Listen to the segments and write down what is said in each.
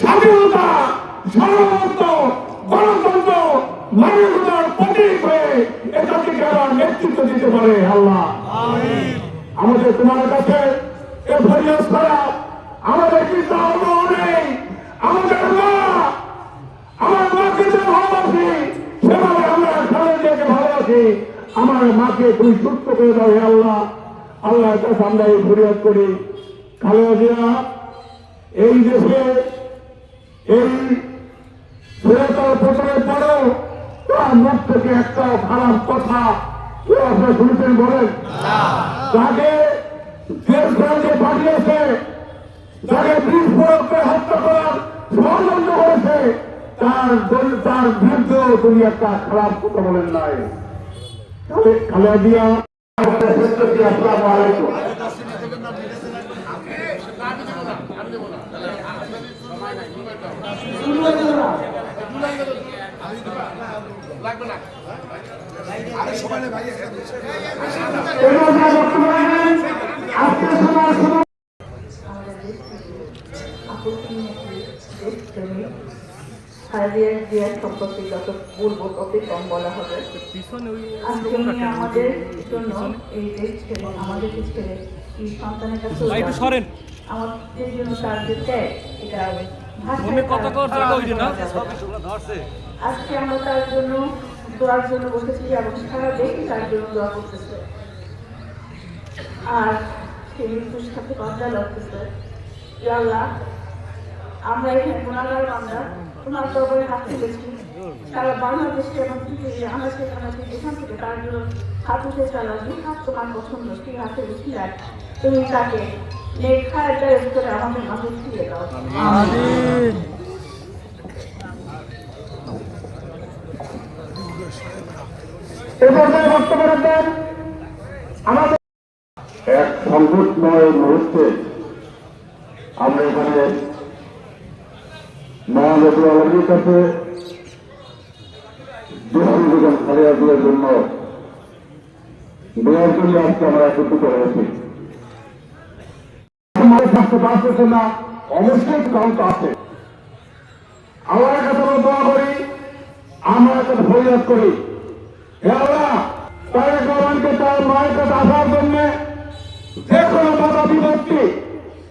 স্বাধীনতা, সার্বভৌমত্ব, গণতন্ত্র, মানবতার প্রতীক হয়ে এ নেতৃত্ব দিতে পারে? আল্লাহ। আমাদের তোমার কাছে আমাদের কি ধর্ম নেই? আমাদের মা, আমার মাকে যে ভালোবাসি, সেভাবে আমরা খালেদাকে ভালোবাসি, আমার মাকে তুমি সুস্থ করে দাও আল্লাহ। আল্লাহ কাছে আমরা এই ফরিয়াদ করি। খালেদা এই দেশে এই ফেরতার প্রচারের তার মুখ থেকে একটা খারাপ কথা কেউ আপনার শুনেছেন বলেন? তাকে দেশ ভারতে পাঠিয়েছে প্রয়োগ করে হত্যা করার ষড়যন্ত্র করেছে, তার তার বিরুদ্ধেও তুমি একটা খারাপ কথা বলেন নাই। তাহলে খালেদা আসসালামু আলাইকুম। হারিয়ার জিয়ার সম্পর্কে যত বলা হবে আমাদের জন্য এই দেশ ছেড়ে আমাদের দেশ ছেড়ে এই সন্তানের কাছে একটু সরেন। আমাদের জন্য তার যে ত্যাগ এটা মনে কত তার- কর না। আজকে আমরা তার জন্য দোয়ার জন্য বসেছি এবং সারা দেশ তার জন্য দোয়া করতেছে। আর সেই মৃত্যুর সাথে কথা লাগতেছে। আল্লাহ আমরা এখানে গুণাগার বান্দা। তোমার দরবারে হাত তুলেছি। সারা বাংলাদেশকে এবং পৃথিবীর আনাচে কানাচে যেখান থেকে তার জন্য হাত উঠে চালা যে হাত তোমার পছন্দ সেই হাতে উঠিলার তুমি তাকে লেখা একটা করে আমাদের মাঝে ফিরিয়ে দাও। আমাদের এক সংকটময় মুহূর্তে আমরা এখানে মহানবী আলমীর কাছে খালিয়া দেওয়ার জন্য দেওয়ার জন্য আজকে আমরা একত্রিত হয়েছি মানুষ থাকতে পারতেছে না অবশ্যই কারণ আছে। আমার কাছে আমরা দোয়া করি, আমরা কাছে ফরিয়াদ করি। হে আল্লাহ তারেক রহমানকে তার মায়ের কাছে আসার জন্য যে কোনো বাধা বিভক্তি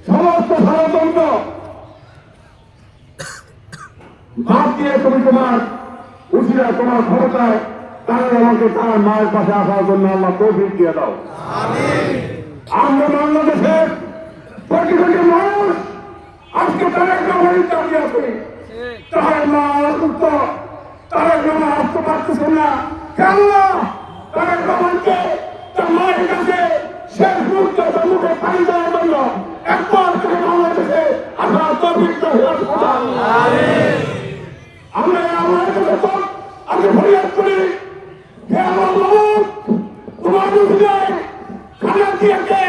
সমস্ত ষড়যন্ত্র বাদ দিয়ে তুমি তোমার উচিরা তোমার ক্ষমতায় তারেক রহমানকে তার মায়ের কাছে আসার জন্য আল্লাহ তৌফিক দিয়ে দাও। আমরা বাংলাদেশের কোটি কোটি মানুষ আজকে তারেক রহমানের চাকরি আছে তার মা অসুস্থ তারেক রহমান আসতে পারতেছে না। কেন তারেক রহমানকে তার মায়ের কাছে শেষ মুহূর্তে তার আমরা কাছে মানব তোমার বুঝলে খানা দিয়েছে